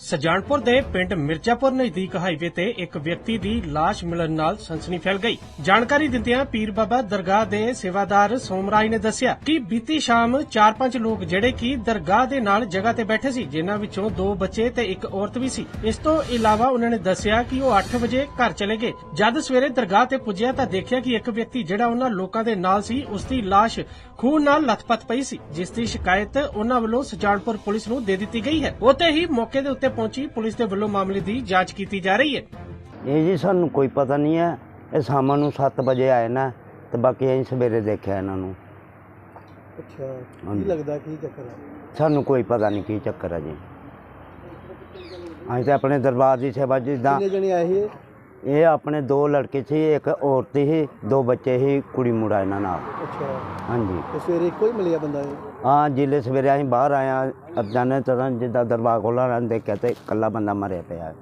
ਸਜਾਨਪੁਰ ਦੇ ਪਿੰਡ ਮਿਰਜ਼ਾਪੁਰ ਨਜ਼ਦੀਕ ਹਾਈਵੇ ਤੇ ਇੱਕ ਵਿਅਕਤੀ ਦੀ ਲਾਸ਼ ਮਿਲਣ ਨਾਲ ਸਨਸਨੀ ਫੈਲ ਗਈ। ਜਾਣਕਾਰੀ ਦਿੰਦਿਆਂ ਪੀਰ ਬਾਬਾ ਦਰਗਾਹ ਦੇ ਸੇਵਾਦਾਰ ਸੋਮਰਾਜ ਨੇ ਦੱਸਿਆ ਕਿ ਬੀਤੀ ਸ਼ਾਮ 4-5 ਲੋਕ ਜਿਹੜੇ ਕਿ ਦਰਗਾਹ ਦੇ ਨਾਲ ਜਗ੍ਹਾ ਤੇ ਬੈਠੇ ਸੀ, ਜਿਨ੍ਹਾਂ ਵਿੱਚੋਂ ਦੋ ਬੱਚੇ ਤੇ ਇੱਕ ਔਰਤ ਵੀ ਸੀ। ਇਸ ਤੋਂ ਇਲਾਵਾ ਉਹਨਾਂ ਨੇ ਦੱਸਿਆ ਕਿ ਉਹ 8 ਵਜੇ ਘਰ ਚਲੇ ਗਏ। ਜਦ ਸਵੇਰੇ ਦਰਗਾਹ ਤੇ ਪੁੱਜਿਆ ਤਾਂ ਦੇਖਿਆ ਕਿ ਇੱਕ ਵਿਅਕਤੀ ਜਿਹੜਾ ਉਹਨਾਂ ਲੋਕਾਂ ਦੇ ਨਾਲ ਸੀ, ਉਸ ਦੀ ਲਾਸ਼ ਖੂਨ ਨਾਲ ਲੱਥਪੱਥ ਪਈ ਸੀ, ਜਿਸ ਦੀ ਸ਼ਿਕਾਇਤ ਉਹਨਾਂ ਵੱਲੋਂ ਸਜਾਨਪੁਰ ਪੁਲਿਸ ਨੂੰ ਦੇ ਦਿੱਤੀ ਗਈ ਹੈ। ਉੱਥੇ ਹੀ ਮੌਕੇ ਦੇ ਉੱਤੇ ਪਹੁੰਚੀ ਪੁਲਿਸ ਦੇ ਵੱਲੋਂ ਮਾਮਲੇ ਦੀ ਜਾਂਚ ਕੀਤੀ ਜਾ ਰਹੀ ਹੈ। ਇਹ ਜੀ ਸਾਨੂੰ ਕੋਈ ਪਤਾ ਨਹੀਂ ਹੈ। ਇਹ ਸ਼ਾਮ ਨੂੰ 7 ਵਜੇ ਆਏ ਨਾ ਤੇ ਬਾਕੀ ਅਸੀਂ ਸਵੇਰੇ ਦੇਖਿਆ ਇਹਨਾਂ ਨੂੰ। ਅੱਛਾ। ਕੀ ਲੱਗਦਾ ਕੀ ਚੱਕਰ ਹੈ ਸਾਨੂੰ ਕੋਈ ਪਤਾ ਨਹੀਂ ਕੀ ਚੱਕਰ ਹੈ ਜੀ। ਅਸੀਂ ਤਾਂ ਆਪਣੇ ਦਰਬਾਰ ਦੀ ਸੇਵਾ ਜਿੱਦਾਂ ਕਿੰਨੇ ਜਣੇ ਆਏ ਸੀ ਇਹ? ਆਪਣੇ ਦੋ ਲੜਕੇ ਸੀ ਇੱਕ ਔਰਤ ਸੀ ਦੋ ਬੱਚੇ ਸੀ ਕੁੜੀ ਮੁੰਡਾ ਇਹਨਾਂ ਨਾਲ। ਅੱਛਾ। ਹਾਂਜੀ। ਤੇ ਸਵੇਰੇ ਹੀ ਮਿਲਿਆ ਬੰਦਾ ਇਹ? ਹਾਂ ਜਿਲੇ ਸਵੇਰੇ ਅਸੀਂ ਬਾਹਰ ਆਇਆ ਅਚਾਨਕ ਤਰ੍ਹਾਂ ਜਿੱਦਾਂ ਦਰਬਾਰ ਖੋਲ੍ਹਾ ਰਾਂ ਦੇਖਿਆ ਤੇ ਇਕੱਲਾ ਬੰਦਾ ਮਰਿਆ ਪਿਆ।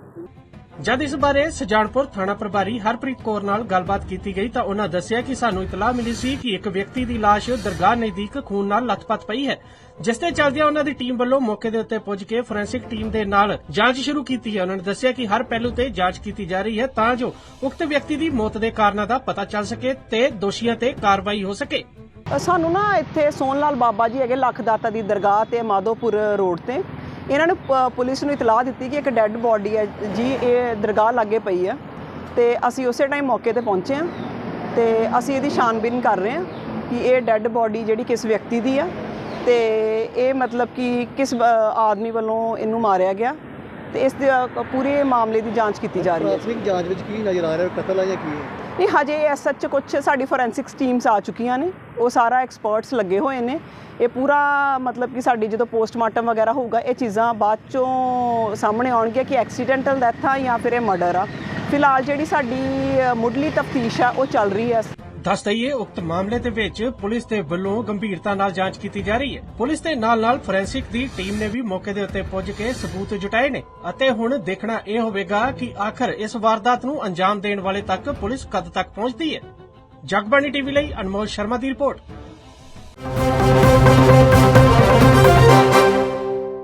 ਜਦ ਇਸ ਬਾਰੇ ਸਜਾਨਪੁਰ ਥਾਣਾ ਪ੍ਰਭਾਰੀ ਹਰਪ੍ਰੀਤ ਕੌਰ ਨਾਲ ਗੱਲਬਾਤ ਕੀਤੀ ਗਈ ਤਾਂ ਉਹਨਾਂ ਦੱਸਿਆ ਕਿ ਸਾਨੂੰ ਇਤਲਾਹ ਮਿਲੀ ਸੀ ਕਿ ਇੱਕ ਵਿਅਕਤੀ ਦੀ ਲਾਸ਼ ਦਰਗਾਹ ਨਜ਼ਦੀਕ ਖੂਨ ਨਾਲ ਲੱਥਪੱਥ ਪਈ ਹੈ, ਜਿਸ ਤੇ ਚੱਲਦਿਆਂ ਉਹਨਾਂ ਦੀ ਟੀਮ ਵੱਲੋਂ ਮੌਕੇ ਦੇ ਉੱਤੇ ਪੁੱਜ ਕੇ ਫੋਰੈਂਸਿਕ ਟੀਮ ਦੇ ਨਾਲ ਜਾਂਚ ਸ਼ੁਰੂ ਕੀਤੀ ਹੈ। ਉਹਨਾਂ ਨੇ ਦੱਸਿਆ ਕਿ ਹਰ ਪਹਿਲੂ ਤੇ ਜਾਂਚ ਕੀਤੀ ਜਾ ਰਹੀ ਹੈ ਤਾਂ ਜੋ ਉਕਤ ਵਿਅਕਤੀ ਦੀ ਮੌਤ ਦੇ ਕਾਰਨਾਂ ਦਾ ਪਤਾ ਚੱਲ ਸਕੇ ਤੇ ਦੋਸ਼ੀਆਂ ਤੇ ਕਾਰਵਾਈ ਹੋ ਸਕੇ। ਸਾਨੂੰ ਨਾ ਇੱਥੇ ਸੋਨ ਲਾਲ ਬਾਬਾ ਜੀ ਹੈਗੇ ਲੱਖ ਦਾਤਾ ਦੀ ਦਰਗਾਹ ਤੇ ਮਾਧੋਪੁਰ ਰੋਡ ਤੇ। ਇਹਨਾਂ ਨੂੰ ਪ- ਪੁਲਿਸ ਨੂੰ ਇਤਲਾਹ ਦਿੱਤੀ ਕਿ ਇੱਕ ਡੈੱਡ ਬੋਡੀ ਹੈ ਜੀ, ਇਹ ਦਰਗਾਹ ਲਾਗੇ ਪਈ ਹੈ। ਤੇ ਅਸੀਂ ਉਸੇ ਟਾਈਮ ਮੌਕੇ ਤੇ ਪਹੁੰਚੇ ਹਾਂ ਤੇ ਅਸੀਂ ਇਹਦੀ ਛਾਨਬੀਨ ਕਰ ਰਹੇ ਹਾਂ ਕਿ ਇਹ ਡੈੱਡ ਬੋਡੀ ਜਿਹੜੀ ਕਿਸ ਵਿਅਕਤੀ ਦੀ ਹੈ ਤੇ ਇਹ ਮਤਲਬ ਕਿ ਕਿਸ ਆਦਮੀ ਵੱਲੋਂ ਇਹਨੂੰ ਮਾਰਿਆ ਗਿਆ ਤੇ ਇਸ ਦੇ ਪੂਰੇ ਮਾਮਲੇ ਦੀ ਜਾਂਚ ਕੀਤੀ ਜਾ ਰਹੀ ਹੈ। ਪ੍ਰਾਥਮਿਕ ਜਾਂਚ ਵਿੱਚ ਕੀ ਨਜ਼ਰ ਆ ਰਿਹਾ, ਕਤਲ ਹੈ ਜਾਂ ਕੀ ਹੈ? ਨਹੀਂ ਹਜੇ ਐਸ ਸੱਚ ਕੁਝ ਸਾਡੀ ਫੋਰੈਂਸਿਕਸ ਟੀਮਸ ਆ ਚੁੱਕੀਆਂ ਨੇ, ਉਹ ਸਾਰਾ ਐਕਸਪਰਟਸ ਲੱਗੇ ਹੋਏ ਨੇ। ਇਹ ਪੂਰਾ ਮਤਲਬ ਕਿ ਸਾਡੀ ਜਦੋਂ ਪੋਸਟਮਾਰਟਮ ਵਗੈਰਾ ਹੋਊਗਾ, ਇਹ ਚੀਜ਼ਾਂ ਬਾਅਦ ਚੋਂ ਸਾਹਮਣੇ ਆਉਣਗੀਆਂ ਕਿ ਐਕਸੀਡੈਂਟਲ ਡੈਥ ਆ ਜਾਂ ਫਿਰ ਇਹ ਮਰਡਰ ਆ। ਫਿਲਹਾਲ ਜਿਹੜੀ ਸਾਡੀ ਮੁੱਢਲੀ ਤਫਤੀਸ਼ ਆ, ਉਹ ਚੱਲ ਰਹੀ ਹੈ ਦੱਸ ਦਈਏ, ਉਕਤ ਮਾਮਲੇ ਦੇ ਵਿੱਚ ਪੁਲਿਸ ਦੇ ਵੱਲੋਂ ਗੰਭੀਰਤਾ ਨਾਲ ਜਾਂਚ ਕੀਤੀ ਜਾ ਰਹੀ ਹੈ। ਪੁਲਿਸ ਦੇ ਨਾਲ ਨਾਲ ਫੋਰੈਂਸਿਕ ਦੀ ਟੀਮ ਨੇ ਵੀ ਮੌਕੇ ਦੇ ਉੱਤੇ ਪੁੱਜ ਕੇ ਸਬੂਤ ਜੁਟਾਏ ਨੇ ਅਤੇ ਹੁਣ ਦੇਖਣਾ ਇਹ ਹੋਵੇਗਾ ਕਿ ਆਖਰ ਇਸ ਵਾਰਦਾਤ ਨੂੰ ਅੰਜਾਮ ਦੇਣ ਵਾਲੇ ਤੱਕ ਪੁਲਿਸ ਕਦ ਤੱਕ ਪਹੁੰਚਦੀ ਹੈ। ਜਗਬਾਣੀ ਟੀਵੀ ਲਈ ਅਨਮੋਲ ਸ਼ਰਮਾ ਦੀ ਰਿਪੋਰਟ।